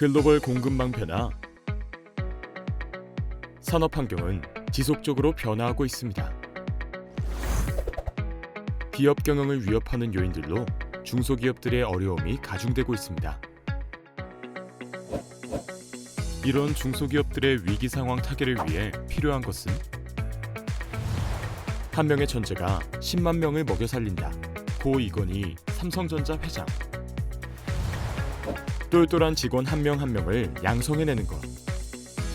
글로벌 공급망 변화 산업 환경은 지속적으로 변화하고 있습니다. 기업 경영을 위협하는 요인들로 중소기업들의 어려움이 가중되고 있습니다. 이런 중소기업들의 위기 상황 타개를 위해 필요한 것은 한 명의 천재가 10만 명을 먹여 살린다. 고 이건희 삼성전자 회장. 똘똘한 직원 한 명 한 명을 양성해내는 것.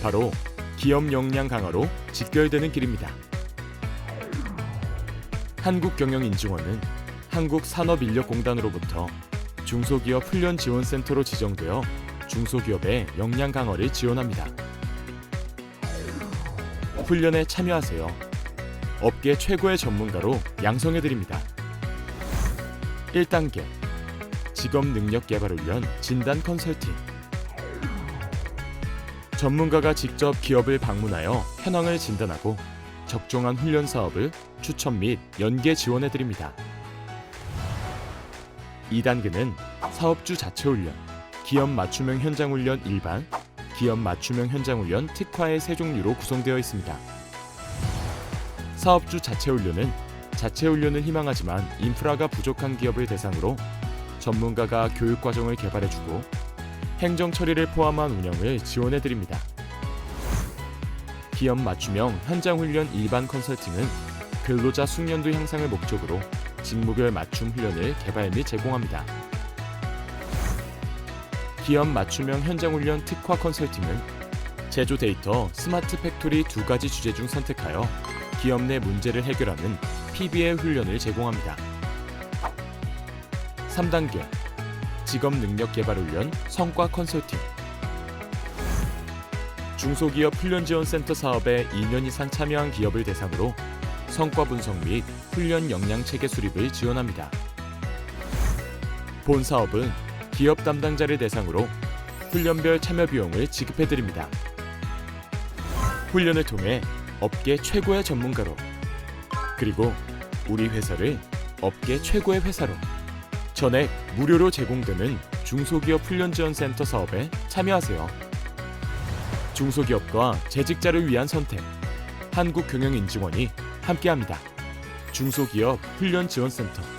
바로 기업 역량 강화로 직결되는 길입니다. 한국경영인증원은 한국산업인력공단으로부터 중소기업 훈련 지원센터로 지정되어 중소기업의 역량 강화를 지원합니다. 훈련에 참여하세요. 업계 최고의 전문가로 양성해드립니다. 1단계 직업 능력 개발 훈련 진단 컨설팅 전문가가 직접 기업을 방문하여 현황을 진단하고 적정한 훈련 사업을 추천 및 연계 지원해 드립니다. 2단계는 사업주 자체 훈련, 기업 맞춤형 현장 훈련 일반, 기업 맞춤형 현장 훈련 특화의 세 종류로 구성되어 있습니다. 사업주 자체 훈련은 자체 훈련을 희망하지만 인프라가 부족한 기업을 대상으로 전문가가 교육 과정을 개발해주고 행정 처리를 포함한 운영을 지원해 드립니다. 기업 맞춤형 현장 훈련 일반 컨설팅은 근로자 숙련도 향상을 목적으로 직무별 맞춤 훈련을 개발 및 제공합니다. 기업 맞춤형 현장 훈련 특화 컨설팅은 제조 데이터 스마트 팩토리 두 가지 주제 중 선택하여 기업 내 문제를 해결하는 PBL 훈련을 제공합니다. 3단계 직업 능력 개발 훈련 성과 컨설팅 중소기업 훈련 지원 센터 사업에 2년 이상 참여한 기업을 대상으로 성과 분석 및 훈련 역량 체계 수립을 지원합니다. 본 사업은 기업 담당자를 대상으로 훈련별 참여 비용을 지급해 드립니다. 훈련을 통해 업계 최고의 전문가로 그리고 우리 회사를 업계 최고의 회사로 전액 무료로 제공되는 중소기업 훈련지원센터 사업에 참여하세요. 중소기업과 재직자를 위한 선택 한국경영인증원이 함께합니다. 중소기업 훈련지원센터